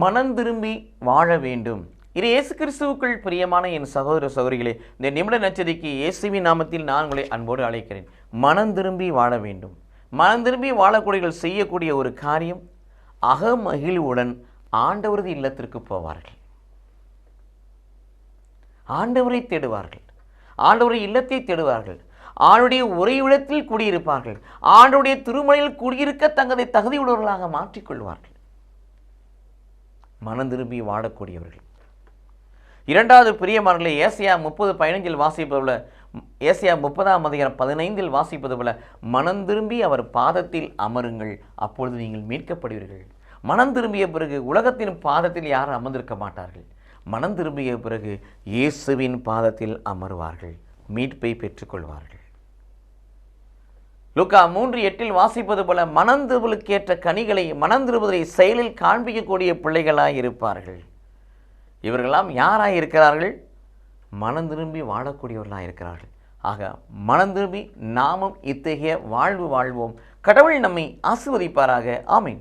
மனம் திரும்பி வாழ வேண்டும். இது இயேசு கிறிஸ்துவுக்குள் பிரியமான என் சகோதர சகோதரிகளே இந்த நிமிட நச்சரிக்கை இயேசுவின் நாமத்தில் நான் உங்களை அன்போடு அழைக்கிறேன். மனம் திரும்பி வாழ வேண்டும். மனம் திரும்பி வாழக்கூடியவர்கள் செய்யக்கூடிய ஒரு காரியம் அகமகிழ்வுடன் ஆண்டவரது இல்லத்திற்கு போவார்கள். ஆண்டவரை தேடுவார்கள். ஆண்டவரை இல்லத்தை தேடுவார்கள். ஆளுடைய உறைவிடத்தில் குடியிருப்பார்கள். ஆண்டுடைய திருமலையில் குடியிருக்க தங்களை தகுதியுள்ளவர்களாக மாற்றிக்கொள்வார்கள். மனம் திரும்பி வாழக்கூடியவர்கள் இரண்டாவது பிரியமானங்களை ஏசியா முப்பது பதினைஞ்சில் வாசிப்பது போல ஏசியா முப்பதாம் அதிகாரம் பதினைந்தில் வாசிப்பது போல மனம் திரும்பி அவர் பாதத்தில் அமருங்கள் அப்பொழுது நீங்கள் மீட்கப்படுவீர்கள். மனம் திரும்பிய பிறகு உலகத்தின் பாதத்தில் யாரும் அமர்ந்திருக்க மாட்டார்கள். மனம் திரும்பிய பிறகு இயேசுவின் பாதத்தில் அமர்வார்கள் மீட்பை பெற்றுக்கொள்வார்கள். லுக்கா மூன்று எட்டில் வாசிப்பது போல மனந்திருவலுக்கேற்ற கனிகளை மனந்திருவதை செயலில் காண்பிக்கக்கூடிய பிள்ளைகளாக இருப்பார்கள். இவர்களெல்லாம் யாராக இருக்கிறார்கள்? மனம் திரும்பி வாழக்கூடியவர்களாக இருக்கிறார்கள். ஆக மனம் திரும்பி நாமும் இத்தகைய வாழ்வு வாழ்வோம். கடவுள் நம்மை ஆசிர்வதிப்பாராக. ஆமீன்.